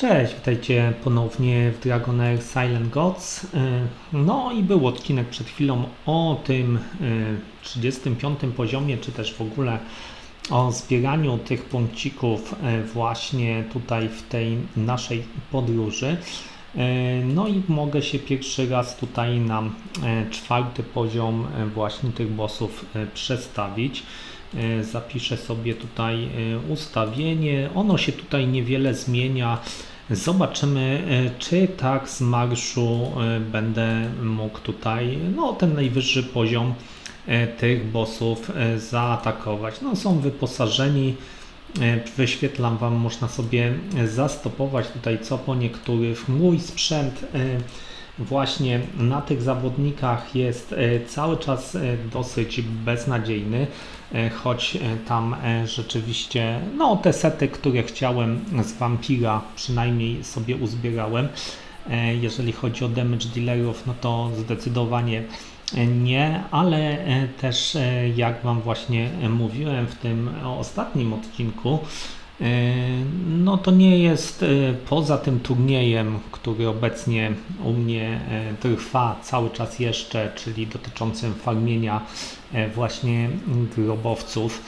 Cześć, witajcie ponownie w Dragonair Silent Gods. E, No i był odcinek przed chwilą o tym e, 35 poziomie, czy też w ogóle o zbieraniu tych punkcików e, właśnie tutaj w tej naszej podróży. No i mogę się pierwszy raz tutaj na czwarty poziom właśnie tych bossów przestawić. Zapiszę sobie tutaj ustawienie. Ono się tutaj niewiele zmienia. Zobaczymy, e, czy tak z marszu e, będę mógł tutaj no, ten najwyższy poziom e, tych bossów zaatakować. No, są wyposażeni. Wyświetlam Wam, można sobie zastopować tutaj co po niektórych. Mój sprzęt właśnie na tych zawodnikach jest e, cały czas e, dosyć beznadziejny, e, choć tam rzeczywiście, no te sety, które chciałem z Vampira przynajmniej sobie uzbierałem. Jeżeli chodzi o damage dealerów, no to zdecydowanie nie, ale też jak Wam właśnie mówiłem w tym ostatnim odcinku, no to nie jest e, poza tym turniejem, który obecnie u mnie e, trwa cały czas jeszcze, czyli dotyczącym farmienia e, właśnie grobowców,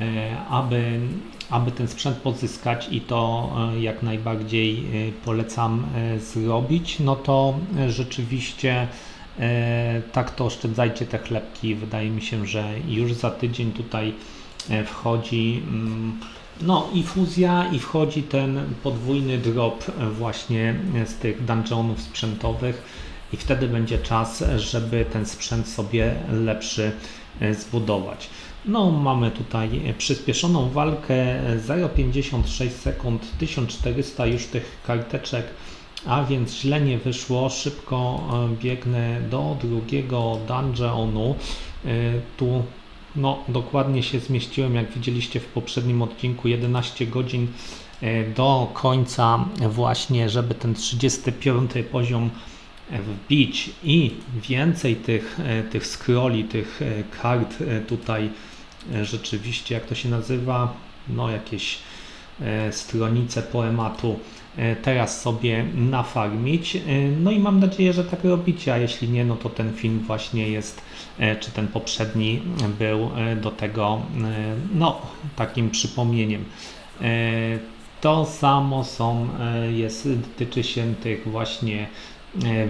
e, aby, aby ten sprzęt pozyskać i to e, jak najbardziej e, polecam e, zrobić, no to e, rzeczywiście e, tak to oszczędzajcie te chlebki. Wydaje mi się, że już za tydzień tutaj e, wchodzi mm, no i fuzja i wchodzi ten podwójny drop właśnie z tych dungeonów sprzętowych i wtedy będzie czas, żeby ten sprzęt sobie lepszy e, zbudować. No mamy tutaj przyspieszoną walkę e, 0,56 sekund, 1400 już tych karteczek, a więc źle nie wyszło. Szybko e, biegnę do drugiego dungeonu. E, Tu no, dokładnie się zmieściłem, jak widzieliście w poprzednim odcinku, 11 godzin e, do końca właśnie, żeby ten 35 poziom e, wbić i więcej tych, e, tych scrolli, tych kart tutaj rzeczywiście, jak to się nazywa, no jakieś e, stronice poematu e, teraz sobie nafarmić. E, No i mam nadzieję, że tak robicie, a jeśli nie, no to ten film właśnie jest, czy ten poprzedni był do tego, no, takim przypomnieniem. To samo są, jest, dotyczy się tych właśnie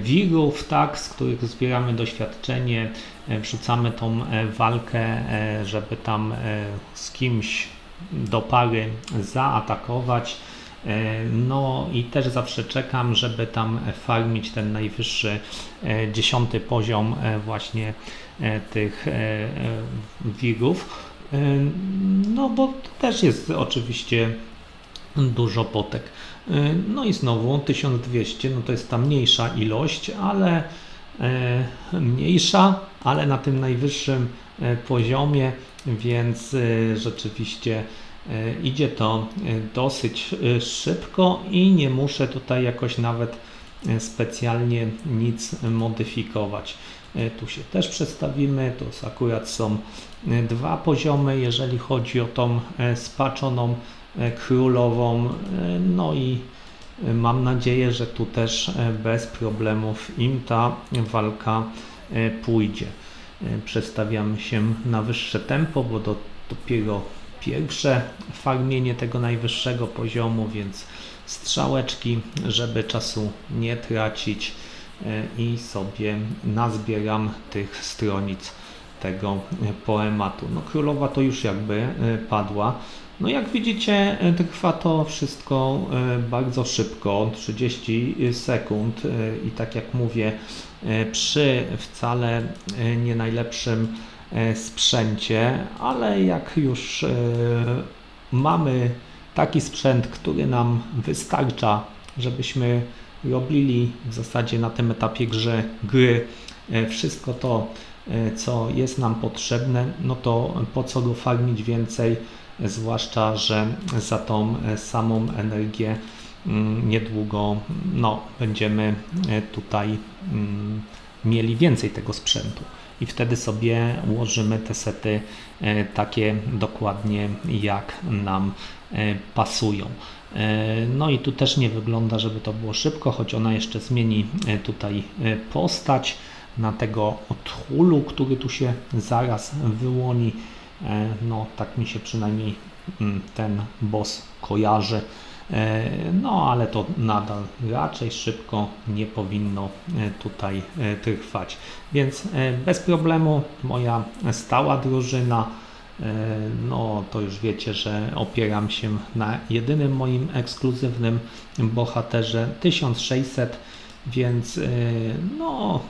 wirów, tak, z których zbieramy doświadczenie, wrzucamy tą walkę, żeby tam z kimś do pary zaatakować. E, No i też zawsze czekam, żeby tam farmić ten najwyższy e, dziesiąty poziom e, właśnie tych wirów. No bo też jest oczywiście dużo potek. No i znowu 1200, no to jest ta mniejsza ilość, ale mniejsza, ale na tym najwyższym poziomie, więc e, rzeczywiście e, idzie to e, dosyć e, szybko i nie muszę tutaj jakoś nawet e, specjalnie nic modyfikować. E, Tu się też przestawimy, to akurat są e, dwa poziomy, jeżeli chodzi o tą e, spaczoną e, królową, e, no i e, mam nadzieję, że tu też e, bez problemów im ta walka e, pójdzie. E, Przestawiamy się na wyższe tempo, bo to dopiero pierwsze farmienie tego najwyższego poziomu, więc strzałeczki, żeby czasu nie tracić e, i sobie nazbieram tych stronic tego e, poematu. No królowa to już jakby e, padła. No jak widzicie e, trwa to wszystko bardzo szybko, 30 sekund i tak jak mówię przy wcale nie najlepszym sprzęcie, ale jak już mamy taki sprzęt, który nam wystarcza, żebyśmy robili w zasadzie na tym etapie grze, gry wszystko to, co jest nam potrzebne, no to po co go farmić więcej, zwłaszcza, że za tą e, samą energię mm, niedługo no, będziemy e, tutaj mm, mieli więcej tego sprzętu i wtedy sobie ułożymy te sety e, takie dokładnie jak nam e, pasują. E, No i tu też nie wygląda, żeby to było szybko, choć ona jeszcze zmieni e, tutaj e, postać na tego otchulu, który tu się zaraz wyłoni. E, No tak mi się przynajmniej mm, ten boss kojarzy. E, No ale to nadal raczej szybko nie powinno e, tutaj trwać. Więc bez problemu moja stała drużyna No, to już wiecie, że opieram się na jedynym moim ekskluzywnym bohaterze 1600, więc no,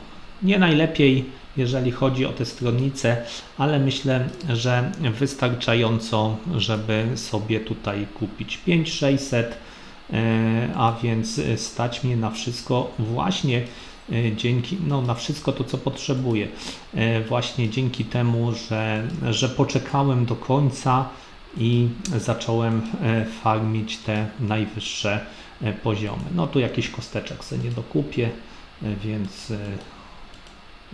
nie najlepiej, jeżeli chodzi o te stronnice, ale myślę, że wystarczająco, żeby sobie tutaj kupić 5600, e, a więc stać mnie na wszystko właśnie e, dzięki, no na wszystko to, co potrzebuję. E, Właśnie dzięki temu, że, że poczekałem do końca i zacząłem farmić te najwyższe poziomy. No tu jakiś kosteczek sobie nie dokupię, więc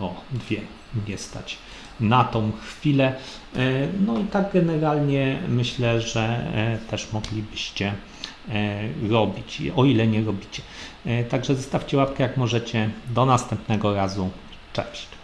o, dwie mnie stać na tą chwilę. E, No i tak generalnie myślę, że e, też moglibyście e, robić, o ile nie robicie. Także zostawcie łapkę jak możecie. Do następnego razu. Cześć.